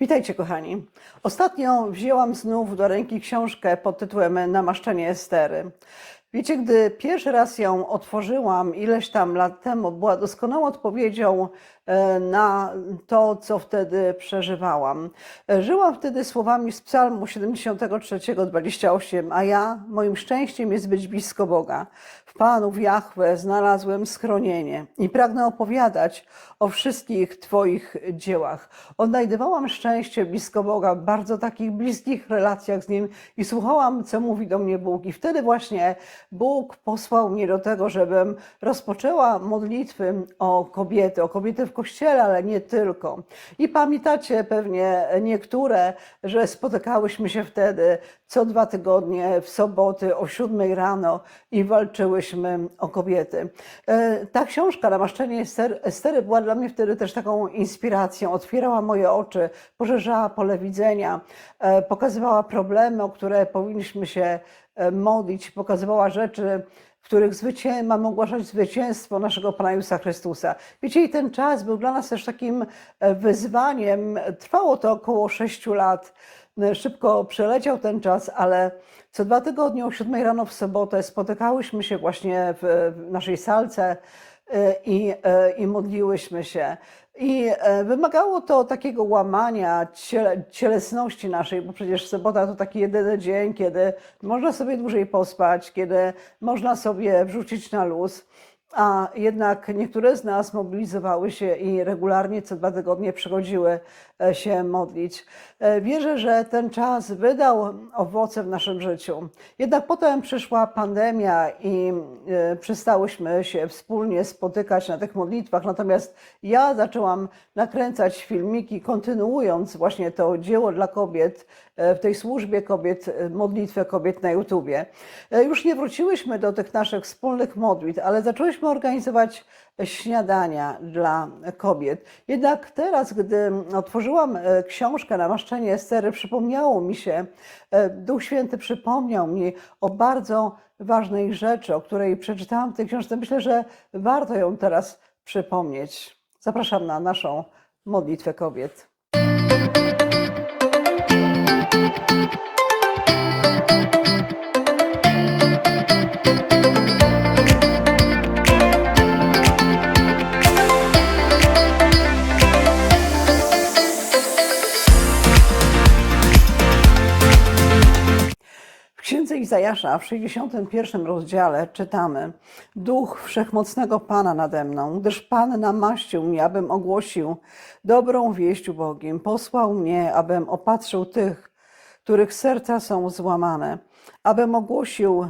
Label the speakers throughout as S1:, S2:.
S1: Witajcie, kochani. Ostatnio wzięłam znów do ręki książkę pod tytułem Namaszczenie Estery. Wiecie, gdy pierwszy raz ją otworzyłam ileś tam lat temu, była doskonałą odpowiedzią e, na to, co wtedy przeżywałam. E, Żyłam wtedy słowami z Psalmu 73, 28, a ja, moim szczęściem jest być blisko Boga. W Panu, w Jahwe znalazłem schronienie i pragnę opowiadać o wszystkich Twoich dziełach. Odnajdywałam szczęście blisko Boga w bardzo takich bliskich relacjach z Nim i słuchałam, co mówi do mnie Bóg. I wtedy właśnie Bóg posłał mnie do tego, żebym rozpoczęła modlitwy o kobiety, o kobiety w kościele, ale nie tylko. I pamiętacie pewnie niektóre, że spotykałyśmy się wtedy co dwa tygodnie w soboty o siódmej rano i walczyłyśmy o kobiety. E, Ta książka, Namaszczenie Ester- Estery, była dla mnie wtedy też taką inspiracją. Otwierała moje oczy, poszerzała pole widzenia, e, pokazywała problemy, o które powinniśmy się modlić, pokazywała rzeczy, w których zwycię- mamy ogłaszać zwycięstwo naszego Pana Jezusa Chrystusa. Wiecie, i ten czas był dla nas też takim e, wyzwaniem. Trwało to około sześciu lat. E, Szybko przeleciał ten czas, ale co dwa tygodnie o siódmej rano w sobotę spotykałyśmy się właśnie w, naszej salce e, i, e, i modliłyśmy się. I e, wymagało to takiego łamania ciele, cielesności naszej, bo przecież sobota to taki jedyny dzień, kiedy można sobie dłużej pospać, kiedy można sobie wrzucić na luz. A jednak niektóre z nas mobilizowały się i regularnie co dwa tygodnie przychodziły e, się modlić. E, Wierzę, że ten czas wydał owoce w naszym życiu. Jednak potem przyszła pandemia i e, przestałyśmy się wspólnie spotykać na tych modlitwach. Natomiast ja zaczęłam nakręcać filmiki, kontynuując właśnie to dzieło dla kobiet w tej służbie kobiet, modlitwę kobiet na YouTubie. Już nie wróciłyśmy do tych naszych wspólnych modlitw, ale zaczęłyśmy organizować śniadania dla kobiet. Jednak teraz, gdy otworzyłam e, książkę Namaszczenie Estery, przypomniało mi się, e, Duch Święty przypomniał mi o bardzo ważnej rzeczy, o której przeczytałam w tej książce. Myślę, że warto ją teraz przypomnieć. Zapraszam na naszą modlitwę kobiet. Księdze Izajasza w 61 rozdziale czytamy: Duch wszechmocnego Pana nade mną, gdyż Pan namaścił mnie, abym ogłosił dobrą wieść ubogim. Posłał mnie, abym opatrzył tych, których serca są złamane, abym ogłosił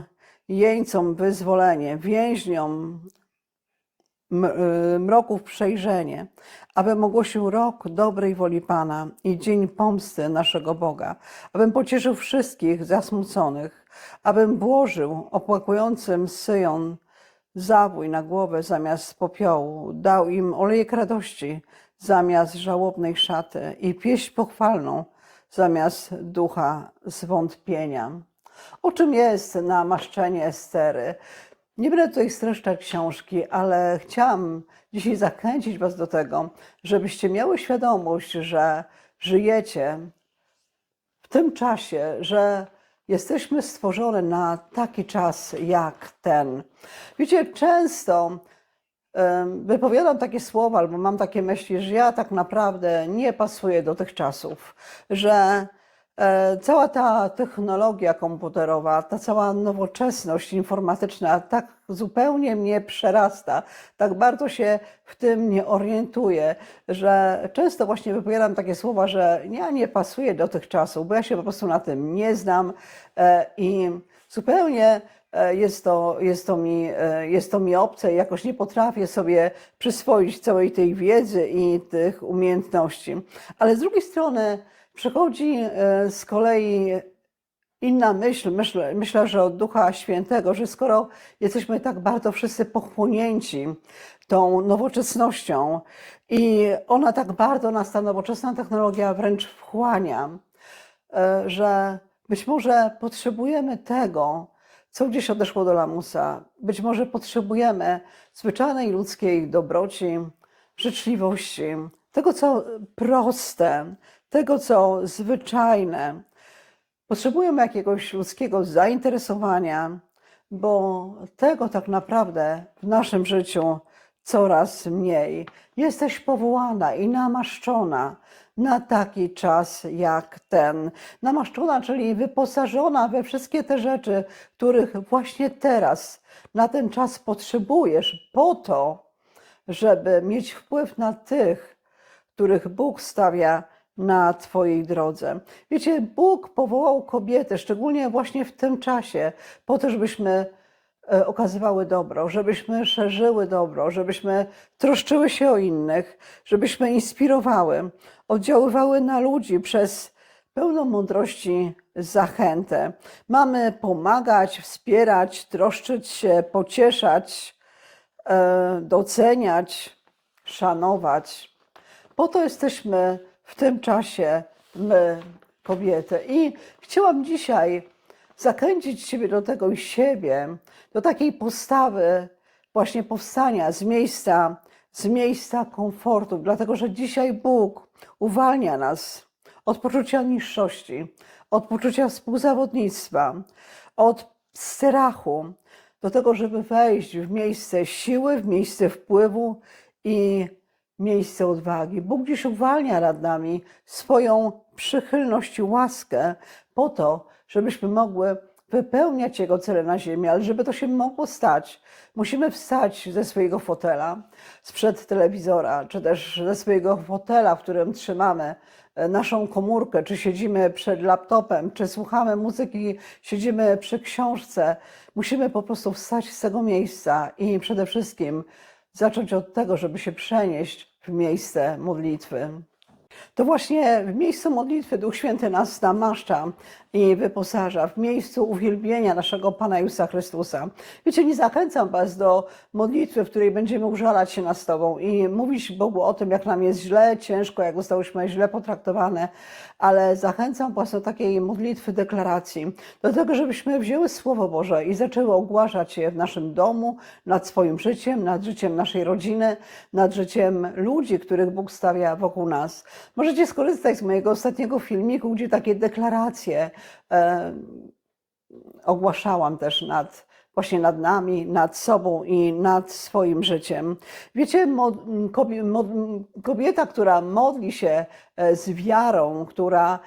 S1: jeńcom wyzwolenie, więźniom mroków przejrzenie, abym ogłosił rok dobrej woli Pana i dzień pomsty naszego Boga, abym pocieszył wszystkich zasmuconych, abym włożył opłakującym Syjon zawój na głowę zamiast popiołu, dał im olejek radości zamiast żałobnej szaty i pieśń pochwalną zamiast ducha zwątpienia. O czym jest namaszczenie Estery? Nie będę tutaj streszczać książki, ale chciałam dzisiaj zachęcić Was do tego, żebyście miały świadomość, że żyjecie w tym czasie, że jesteśmy stworzone na taki czas jak ten. Wiecie, często wypowiadam takie słowa albo mam takie myśli, że ja tak naprawdę nie pasuję do tych czasów, że cała ta technologia komputerowa, ta cała nowoczesność informatyczna tak zupełnie mnie przerasta, tak bardzo się w tym nie orientuję, że często właśnie wypowiadam takie słowa, że ja nie pasuję do tych czasów, bo ja się po prostu na tym nie znam e, i zupełnie e, jest to, jest to, mi, e, jest to mi obce i jakoś nie potrafię sobie przyswoić całej tej wiedzy i tych umiejętności. Ale z drugiej strony przychodzi e, z kolei inna myśl, myślę, myślę, że od Ducha Świętego, że skoro jesteśmy tak bardzo wszyscy pochłonięci tą nowoczesnością i ona tak bardzo nas, ta nowoczesna technologia wręcz wchłania, e, że być może potrzebujemy tego, co gdzieś odeszło do lamusa. Być może potrzebujemy zwyczajnej ludzkiej dobroci, życzliwości, tego, co proste, tego, co zwyczajne. Potrzebujemy jakiegoś ludzkiego zainteresowania, bo tego tak naprawdę w naszym życiu coraz mniej. Jesteś powołana i namaszczona na taki czas jak ten. Namaszczona, czyli wyposażona we wszystkie te rzeczy, których właśnie teraz, na ten czas potrzebujesz, po to, żeby mieć wpływ na tych, których Bóg stawia na Twojej drodze. Wiecie, Bóg powołał kobiety, szczególnie właśnie w tym czasie, po to, żebyśmy e, okazywały dobro, żebyśmy szerzyły dobro, żebyśmy troszczyły się o innych, żebyśmy inspirowały, oddziaływały na ludzi przez pełną mądrości zachętę. Mamy pomagać, wspierać, troszczyć się, pocieszać, e, doceniać, szanować. Po to jesteśmy w tym czasie my, kobiety. I chciałam dzisiaj zachęcić Ciebie do tego i siebie, do takiej postawy właśnie powstania z miejsca, z miejsca komfortu, dlatego że dzisiaj Bóg uwalnia nas od poczucia niższości, od poczucia współzawodnictwa, od strachu, do tego, żeby wejść w miejsce siły, w miejsce wpływu i miejsce odwagi. Bóg dziś uwalnia nad nami swoją przychylność i łaskę po to, żebyśmy mogły wypełniać Jego cele na ziemi, ale żeby to się mogło stać, musimy wstać ze swojego fotela, sprzed telewizora, czy też ze swojego fotela, w którym trzymamy e, naszą komórkę, czy siedzimy przed laptopem, czy słuchamy muzyki, siedzimy przy książce. Musimy po prostu wstać z tego miejsca i przede wszystkim zacząć od tego, żeby się przenieść w miejsce modlitwy. To właśnie w miejscu modlitwy Duch Święty nas namaszcza i wyposaża, w miejscu uwielbienia naszego Pana Jezusa Chrystusa. Wiecie, nie zachęcam Was do modlitwy, w której będziemy użalać się nad Tobą i mówić Bogu o tym, jak nam jest źle, ciężko, jak zostałyśmy źle potraktowane, ale zachęcam Was do takiej modlitwy deklaracji, do tego, żebyśmy wzięły Słowo Boże i zaczęły ogłaszać je w naszym domu, nad swoim życiem, nad życiem naszej rodziny, nad życiem ludzi, których Bóg stawia wokół nas. Możecie skorzystać z mojego ostatniego filmiku, gdzie takie deklaracje e, ogłaszałam też nad, właśnie nad nami, nad sobą i nad swoim życiem. Wiecie, mo- kobie- mo- kobieta, która modli się e, z wiarą, która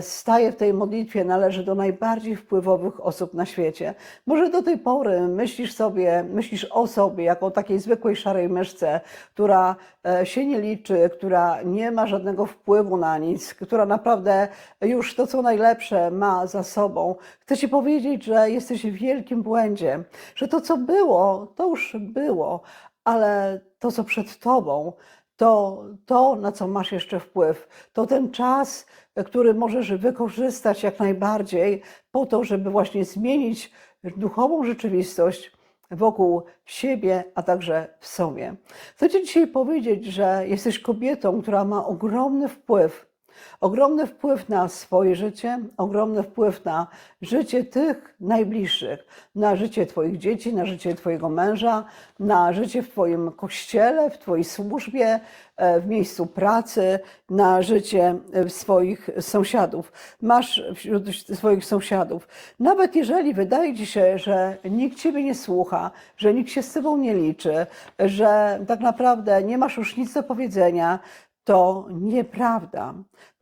S1: staje w tej modlitwie, należy do najbardziej wpływowych osób na świecie. Może do tej pory myślisz sobie, myślisz o sobie jako o takiej zwykłej szarej myszce, która e, się nie liczy, która nie ma żadnego wpływu na nic, która naprawdę już to, co najlepsze ma za sobą. Chcę Ci powiedzieć, że jesteś w wielkim błędzie, że to, co było, to już było, ale to, co przed Tobą, to to, na co masz jeszcze wpływ, to ten czas, który możesz wykorzystać jak najbardziej po to, żeby właśnie zmienić duchową rzeczywistość wokół siebie, a także w sobie. Chcę Ci dzisiaj powiedzieć, że jesteś kobietą, która ma ogromny wpływ ogromny wpływ na swoje życie, ogromny wpływ na życie tych najbliższych, na życie Twoich dzieci, na życie Twojego męża, na życie w Twoim kościele, w Twojej służbie, e, w miejscu pracy, na życie e, swoich sąsiadów. Masz wśród swoich sąsiadów. Nawet jeżeli wydaje Ci się, że nikt Ciebie nie słucha, że nikt się z Tobą nie liczy, że tak naprawdę nie masz już nic do powiedzenia, to nieprawda.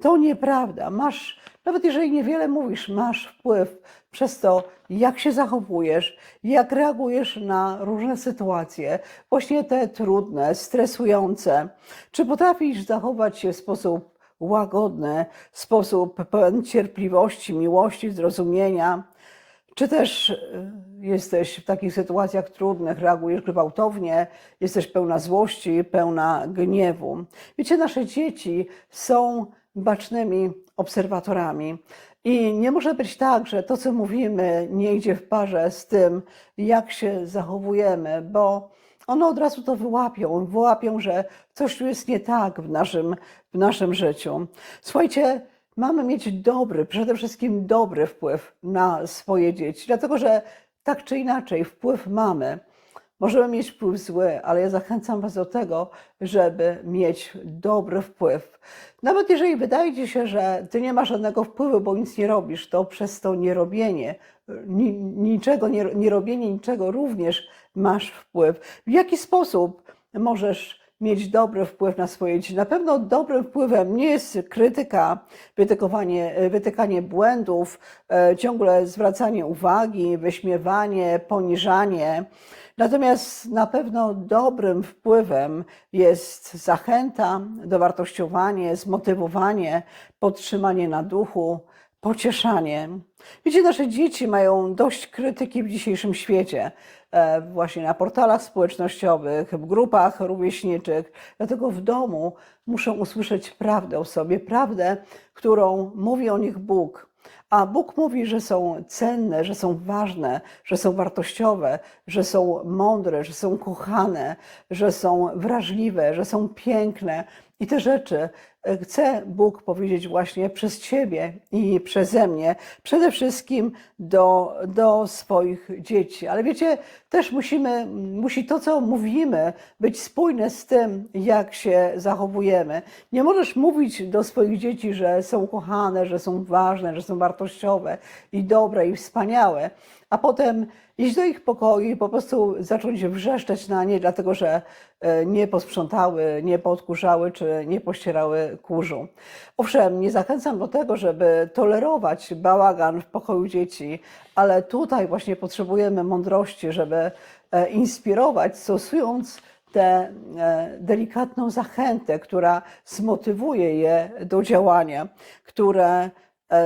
S1: To nieprawda. Masz, nawet jeżeli niewiele mówisz, masz wpływ przez to, jak się zachowujesz, jak reagujesz na różne sytuacje, właśnie te trudne, stresujące. Czy potrafisz zachować się w sposób łagodny, sposób pełen cierpliwości, miłości, zrozumienia? Czy też y, jesteś w takich sytuacjach trudnych, reagujesz gwałtownie, jesteś pełna złości, pełna gniewu? Wiecie, nasze dzieci są bacznymi obserwatorami. I nie może być tak, że to, co mówimy, nie idzie w parze z tym, jak się zachowujemy, bo one od razu to wyłapią, wyłapią, że coś tu jest nie tak w naszym, w naszym życiu. Słuchajcie, mamy mieć dobry, przede wszystkim dobry wpływ na swoje dzieci, dlatego że tak czy inaczej wpływ mamy. Możemy mieć wpływ zły, ale ja zachęcam Was do tego, żeby mieć dobry wpływ. Nawet jeżeli wydaje Ci się, że Ty nie masz żadnego wpływu, bo nic nie robisz, to przez to nierobienie, ni- niczego, nie, nie robienie niczego również masz wpływ. W jaki sposób możesz mieć dobry wpływ na swoje dzieci? Na pewno dobrym wpływem nie jest krytyka, wytykowanie, wytykanie błędów, e, ciągle zwracanie uwagi, wyśmiewanie, poniżanie. Natomiast na pewno dobrym wpływem jest zachęta, dowartościowanie, zmotywowanie, podtrzymanie na duchu, pocieszanie. Wiecie, nasze dzieci mają dość krytyki w dzisiejszym świecie, e, właśnie na portalach społecznościowych, w grupach rówieśniczych. Dlatego w domu muszą usłyszeć prawdę o sobie, prawdę, którą mówi o nich Bóg. A Bóg mówi, że są cenne, że są ważne, że są wartościowe, że są mądre, że są kochane, że są wrażliwe, że są piękne. I te rzeczy e, chce Bóg powiedzieć właśnie przez Ciebie i przeze mnie, przede wszystkim do, do swoich dzieci. Ale wiecie, też musimy, musi to, co mówimy, być spójne z tym, jak się zachowujemy. Nie możesz mówić do swoich dzieci, że są kochane, że są ważne, że są wartościowe i dobre i wspaniałe, a potem iść do ich pokoju i po prostu zacząć wrzeszczeć na nie, dlatego że e, nie posprzątały, nie podkurzały czy nie pościerały kurzu. Owszem, nie zachęcam do tego, żeby tolerować bałagan w pokoju dzieci, ale tutaj właśnie potrzebujemy mądrości, żeby e, inspirować, stosując tę e, delikatną zachętę, która zmotywuje je do działania, które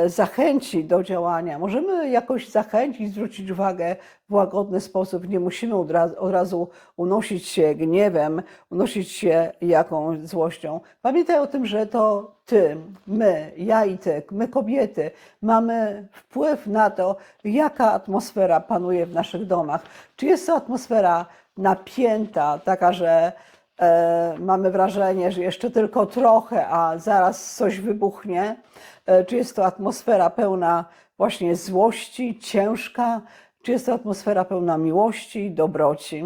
S1: zachęci do działania. Możemy jakoś zachęcić, zwrócić uwagę w łagodny sposób. Nie musimy od razu, od razu unosić się gniewem, unosić się jakąś złością. Pamiętaj o tym, że to ty, my, ja i ty, my kobiety, mamy wpływ na to, jaka atmosfera panuje w naszych domach. Czy jest to atmosfera napięta, taka, że e, mamy wrażenie, że jeszcze tylko trochę, a zaraz coś wybuchnie? E, czy jest to atmosfera pełna właśnie złości, ciężka? Czy jest to atmosfera pełna miłości, dobroci?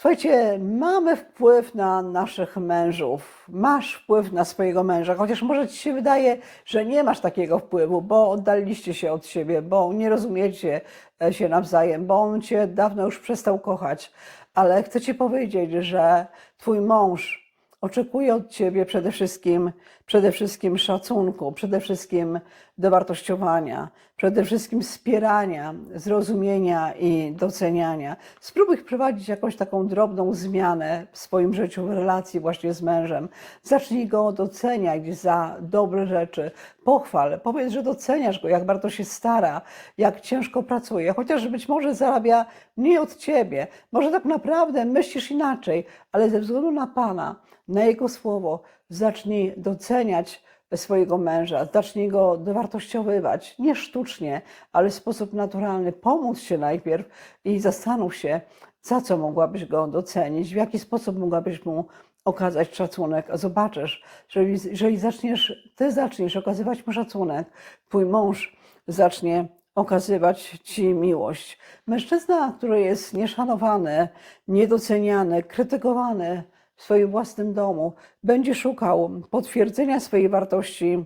S1: Słuchajcie, mamy wpływ na naszych mężów. Masz wpływ na swojego męża, chociaż może ci się wydaje, że nie masz takiego wpływu, bo oddaliście się od siebie, bo nie rozumiecie e, się nawzajem, bo on cię dawno już przestał kochać. Ale chcę ci powiedzieć, że twój mąż oczekuje od ciebie przede wszystkim, przede wszystkim szacunku, przede wszystkim dowartościowania, przede wszystkim wspierania, zrozumienia i doceniania. Spróbuj wprowadzić jakąś taką drobną zmianę w swoim życiu, w relacji właśnie z mężem. Zacznij go doceniać za dobre rzeczy. Pochwal, powiedz, że doceniasz go, jak bardzo się stara, jak ciężko pracuje, chociaż być może zarabia mniej od ciebie. Może tak naprawdę myślisz inaczej, ale ze względu na Pana, na Jego słowo, zacznij doceniać swojego męża, zacznij go dowartościowywać, nie sztucznie, ale w sposób naturalny. Pomóc się najpierw i zastanów się, za co mogłabyś go docenić, w jaki sposób mogłabyś mu okazać szacunek. A zobaczysz, że jeżeli, jeżeli zaczniesz, ty zaczniesz okazywać mu szacunek, twój mąż zacznie okazywać ci miłość. Mężczyzna, który jest nieszanowany, niedoceniany, krytykowany, w swoim własnym domu, będzie szukał potwierdzenia swojej wartości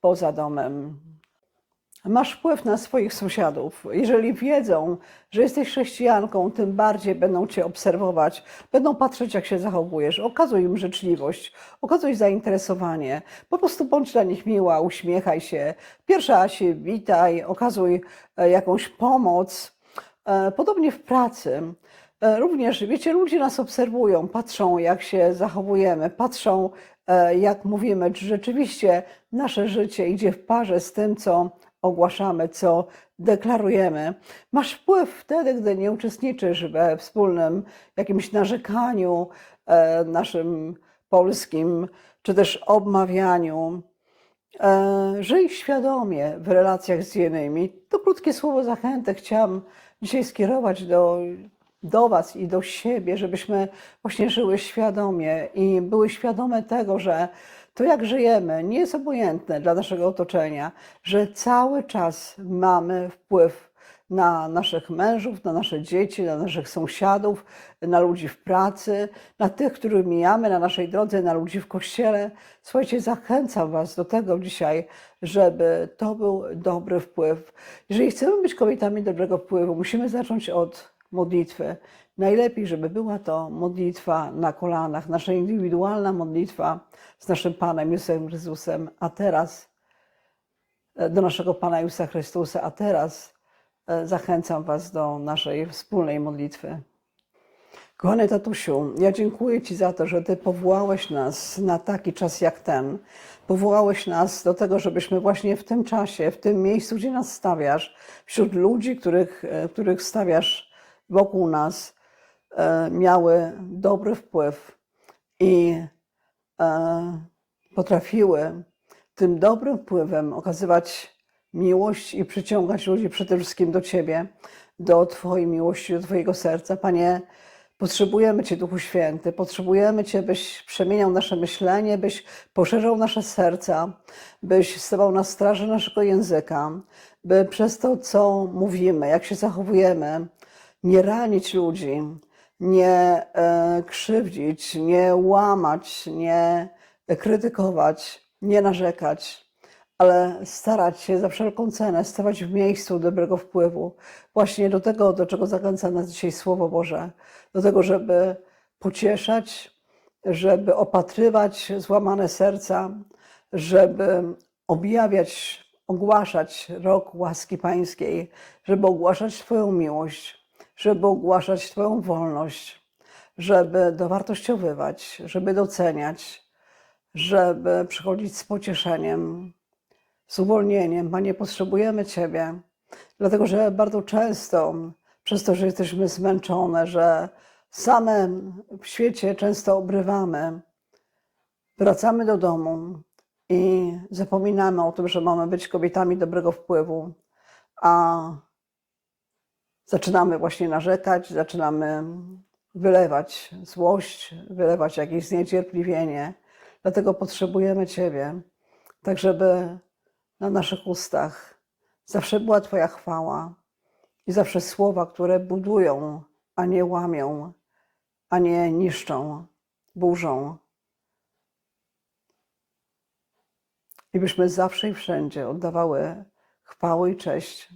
S1: poza domem. Masz wpływ na swoich sąsiadów. Jeżeli wiedzą, że jesteś chrześcijanką, tym bardziej będą cię obserwować, będą patrzeć, jak się zachowujesz. Okazuj im życzliwość, okazuj zainteresowanie. Po prostu bądź dla nich miła, uśmiechaj się. Pierwsza się witaj, okazuj e, jakąś pomoc. E, Podobnie w pracy. E, Również, wiecie, ludzie nas obserwują, patrzą, jak się zachowujemy, patrzą, e, jak mówimy, czy rzeczywiście nasze życie idzie w parze z tym, co ogłaszamy, co deklarujemy. Masz wpływ wtedy, gdy nie uczestniczysz we wspólnym jakimś narzekaniu e, naszym polskim, czy też obmawianiu. Żyj świadomie w relacjach z innymi. To krótkie słowo zachęty chciałam dzisiaj skierować do, do Was i do siebie, żebyśmy właśnie żyły świadomie i były świadome tego, że to jak żyjemy nie jest obojętne dla naszego otoczenia, że cały czas mamy wpływ na naszych mężów, na nasze dzieci, na naszych sąsiadów, na ludzi w pracy, na tych, których mijamy na naszej drodze, na ludzi w kościele. Słuchajcie, zachęcam Was do tego dzisiaj, żeby to był dobry wpływ. Jeżeli chcemy być kobietami dobrego wpływu, musimy zacząć od modlitwy. Najlepiej, żeby była to modlitwa na kolanach, nasza indywidualna modlitwa z naszym Panem Jezusem Chrystusem, a teraz e, do naszego Pana Jezusa Chrystusa, a teraz e, zachęcam Was do naszej wspólnej modlitwy. Kochany tatusiu, ja dziękuję Ci za to, że Ty powołałeś nas na taki czas jak ten. Powołałeś nas do tego, żebyśmy właśnie w tym czasie, w tym miejscu, gdzie nas stawiasz, wśród ludzi, których, e, których stawiasz wokół nas, e, miały dobry wpływ i e, potrafiły tym dobrym wpływem okazywać miłość i przyciągać ludzi przede wszystkim do Ciebie, do Twojej miłości, do Twojego serca. Panie, potrzebujemy Cię, Duchu Święty, potrzebujemy Cię, byś przemieniał nasze myślenie, byś poszerzał nasze serca, byś stawał na straży naszego języka, by przez to, co mówimy, jak się zachowujemy, nie ranić ludzi, nie e, krzywdzić, nie łamać, nie krytykować, nie narzekać, ale starać się za wszelką cenę stawać w miejscu dobrego wpływu. Właśnie do tego, do czego zachęca nas dzisiaj Słowo Boże. Do tego, żeby pocieszać, żeby opatrywać złamane serca, żeby objawiać, ogłaszać rok łaski Pańskiej, żeby ogłaszać Twoją miłość, żeby ogłaszać Twoją wolność, żeby dowartościowywać, żeby doceniać, żeby przychodzić z pocieszeniem, z uwolnieniem. Panie, potrzebujemy Ciebie, dlatego że bardzo często, przez to, że jesteśmy zmęczone, że same w świecie często obrywamy, wracamy do domu i zapominamy o tym, że mamy być kobietami dobrego wpływu, a zaczynamy właśnie narzekać, zaczynamy wylewać złość, wylewać jakieś zniecierpliwienie. Dlatego potrzebujemy Ciebie, tak żeby na naszych ustach zawsze była Twoja chwała i zawsze słowa, które budują, a nie łamią, a nie niszczą, burzą. I byśmy zawsze i wszędzie oddawały chwałę i cześć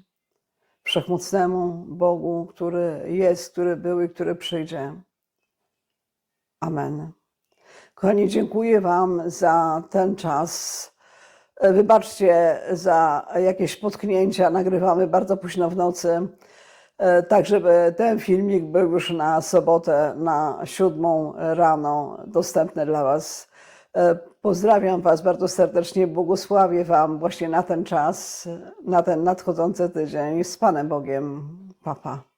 S1: wszechmocnemu Bogu, który jest, który był i który przyjdzie. Amen. Kochani, dziękuję Wam za ten czas. Wybaczcie za jakieś potknięcia. Nagrywamy bardzo późno w nocy, tak żeby ten filmik był już na sobotę na siódmą rano dostępny dla Was. E, Pozdrawiam Was bardzo serdecznie, błogosławię Wam właśnie na ten czas, na ten nadchodzący tydzień. Z Panem Bogiem. Papa.